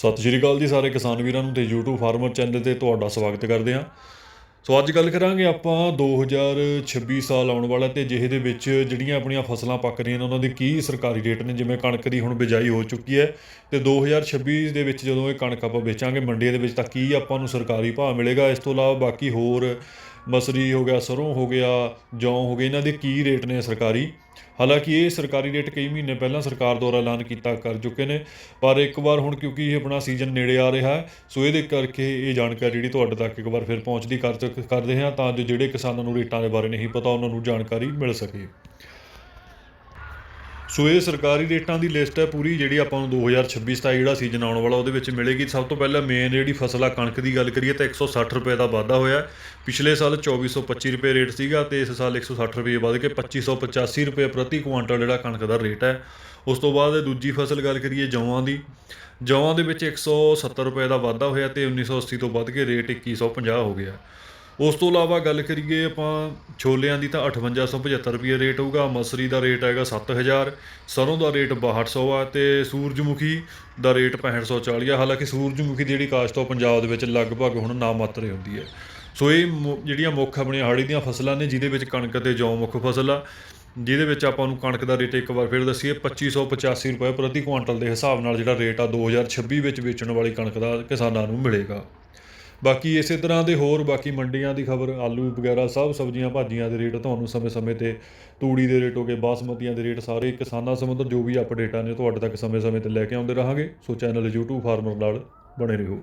ਸਤਿ ਸ਼੍ਰੀ ਅਕਾਲ ਜੀ ਸਾਰੇ ਕਿਸਾਨ ਵੀਰਾਂ ਨੂੰ ਤੇ YouTube ਫਾਰਮਰ ਚੈਨਲ ਤੇ ਤੁਹਾਡਾ ਸਵਾਗਤ ਕਰਦੇ ਹਾਂ। ਸੋ ਅੱਜ ਗੱਲ ਕਰਾਂਗੇ ਆਪਾਂ 2026 ਸਾਲ ਆਉਣ ਵਾਲਾ ਤੇ ਜਿਹੇ ਦੇ ਵਿੱਚ ਜਿਹੜੀਆਂ ਆਪਣੀਆਂ ਫਸਲਾਂ ਪੱਕ ਰਹੀਆਂ ਨੇ, ਉਹਨਾਂ ਦੇ ਕੀ ਸਰਕਾਰੀ ਰੇਟ ਨੇ, ਜਿਵੇਂ ਕਣਕ ਦੀ ਹੁਣ ਬਿਜਾਈ ਹੋ ਚੁੱਕੀ ਹੈ ਤੇ 2026 ਦੇ ਵਿੱਚ ਜਦੋਂ ਇਹ ਕਣਕ ਆਪਾਂ ਵੇਚਾਂਗੇ ਮੰਡੀਆਂ ਦੇ ਵਿੱਚ ਤਾਂ ਕੀ ਆਪਾਂ ਨੂੰ ਸਰਕਾਰੀ ਭਾਅ ਮਿਲੇਗਾ, ਇਸ ਤੋਂ ਇਲਾਵਾ ਬਾਕੀ ਹੋਰ ਮਸਰੀ ਹੋ ਗਿਆ, ਸਰੋਂ ਹੋ ਗਿਆ, ਜੌਂ ਹੋ ਗਏ, ਇਹਨਾਂ ਦੇ ਕੀ ਰੇਟ ਨੇ ਸਰਕਾਰੀ? ਹਾਲਾਂਕਿ ਇਹ ਸਰਕਾਰੀ ਰੇਟ ਕਈ ਮਹੀਨੇ ਪਹਿਲਾਂ ਸਰਕਾਰ ਦੁਆਰਾ ਐਲਾਨ ਕੀਤਾ ਕਰ ਚੁੱਕੇ ਨੇ, ਪਰ ਇੱਕ ਵਾਰ ਹੁਣ ਕਿਉਂਕਿ ਇਹ ਆਪਣਾ ਸੀਜ਼ਨ ਨੇੜੇ ਆ ਰਿਹਾ ਹੈ, ਸੋ ਇਹਦੇ ਕਰਕੇ ਇਹ ਜਾਣਕਾਰੀ ਜਿਹੜੀ ਤੁਹਾਡੇ ਤੱਕ ਇੱਕ ਵਾਰ ਫਿਰ ਪਹੁੰਚਦੀ ਕਰ ਚੁੱਕ- ਕਰਦੇ ਹਾਂ, ਤਾਂ ਜੋ ਜਿਹੜੇ ਕਿਸਾਨਾਂ ਨੂੰ ਰੇਟਾਂ ਦੇ ਬਾਰੇ ਨਹੀਂ ਪਤਾ, ਉਹਨਾਂ ਨੂੰ ਜਾਣਕਾਰੀ ਮਿਲ ਸਕੇ। ਸੋ ਇਹ ਸਰਕਾਰੀ ਰੇਟਾਂ ਦੀ ਲਿਸਟ ਹੈ ਪੂਰੀ, ਜਿਹੜੀ ਆਪਾਂ ਨੂੰ 2026 27 ਜਿਹੜਾ ਸੀਜ਼ਨ ਆਉਣ ਵਾਲਾ, ਉਹਦੇ ਵਿੱਚ ਮਿਲੇਗੀ। ਸਭ ਤੋਂ ਪਹਿਲਾਂ ਮੇਨ ਜਿਹੜੀ ਫਸਲ ਆ ਕਣਕ ਦੀ ਗੱਲ ਕਰੀਏ ਤਾਂ 160 ਰੁਪਏ ਦਾ ਵਾਧਾ ਹੋਇਆ। ਪਿਛਲੇ ਸਾਲ 2425 ਰੁਪਏ ਰੇਟ ਸੀਗਾ ਤੇ ਇਸ ਸਾਲ 160 ਰੁਪਏ ਵੱਧ ਕੇ 2585 ਰੁਪਏ ਪ੍ਰਤੀ ਕੁਆਂਟਲ ਜਿਹੜਾ ਕਣਕ ਦਾ ਰੇਟ ਹੈ। ਉਸ ਤੋਂ ਬਾਅਦ ਦੂਜੀ ਫਸਲ ਗੱਲ ਕਰੀਏ ਜੌਆਂ ਦੀ। ਜੌਆਂ ਦੇ ਵਿੱਚ 170 ਰੁਪਏ ਦਾ ਵਾਧਾ ਹੋਇਆ ਤੇ 1980 ਤੋਂ ਵੱਧ ਕੇ ਰੇਟ 2150 ਹੋ ਗਿਆ। ਉਸ ਤੋਂ ਇਲਾਵਾ ਗੱਲ ਕਰੀਏ ਆਪਾਂ, ਛੋਲਿਆਂ ਦੀ ਤਾਂ 5875 ਰੁਪਏ ਰੇਟ ਹੋਊਗਾ, ਮਸਰੀ ਦਾ ਰੇਟ ਹੈਗਾ 7000 ਸਰੋਂ ਦਾ ਰੇਟ 6200 ਆ ਤੇ ਸੂਰਜਮੁਖੀ ਦਾ ਰੇਟ 6540 ਆ। ਹਾਲਾਂਕਿ ਸੂਰਜਮੁਖੀ ਦੀ ਜਿਹੜੀ ਕਾਸ਼ਤ ਆ ਉਹ ਪੰਜਾਬ ਦੇ ਵਿੱਚ ਲਗਭਗ ਹੁਣ ਨਾ ਮਾਤਰੇ ਹੁੰਦੀ ਹੈ। ਸੋ ਇਹ ਮੁ- ਜਿਹੜੀਆਂ ਮੁੱਖ ਆਪਣੀਆਂ ਹਾੜੀ ਦੀਆਂ ਫਸਲਾਂ ਨੇ, ਜਿਹਦੇ ਵਿੱਚ ਕਣਕ ਤੇ ਜੌਂ ਮੁੱਖ ਫਸਲ ਆ, ਜਿਹਦੇ ਵਿੱਚ ਆਪਾਂ ਨੂੰ ਕਣਕ ਦਾ ਰੇਟ ਇੱਕ ਵਾਰ ਫਿਰ ਦੱਸੀਏ 2585 ਰੁਪਏ ਪ੍ਰਤੀ ਕੁਆਂਟਲ ਦੇ ਹਿਸਾਬ ਨਾਲ ਜਿਹੜਾ ਰੇਟ ਆ 2026 ਵਿੱਚ ਵੇਚਣ ਵਾਲੀ ਕਣਕ ਦਾ ਕਿਸਾਨਾਂ ਨੂੰ ਮਿਲੇਗਾ। ਬਾਕੀ ਇਸੇ ਤਰ੍ਹਾਂ ਦੇ ਹੋਰ ਬਾਕੀ ਮੰਡੀਆਂ ਦੀ ਖਬਰ, ਆਲੂ ਵਗੈਰਾ ਸਭ ਸਬਜ਼ੀਆਂ ਭਾਜੀਆਂ ਦੇ ਰੇਟ ਤੁਹਾਨੂੰ ਸਮੇਂ-ਸਮੇਂ ਤੇ, ਤੂੜੀ ਦੇ ਰੇਟ ਹੋ ਗਏ, ਬਾਸਮਤੀਆਂ ਦੇ ਰੇਟ ਸਾਰੇ ਕਿਸਾਨਾਂ ਸੰਬੰਧਤ ਜੋ ਵੀ ਅਪਡੇਟਾਂ ਨੇ ਤੁਹਾਡੇ ਤੱਕ ਸਮੇਂ-ਸਮੇਂ ਤੇ ਲੈ ਕੇ ਆਉਂਦੇ ਰਹਾਂਗੇ। ਸੋ ਚੈਨਲ YouTube ਫਾਰਮਰ ਨਾਲ ਬਣੇ ਰਹੋ।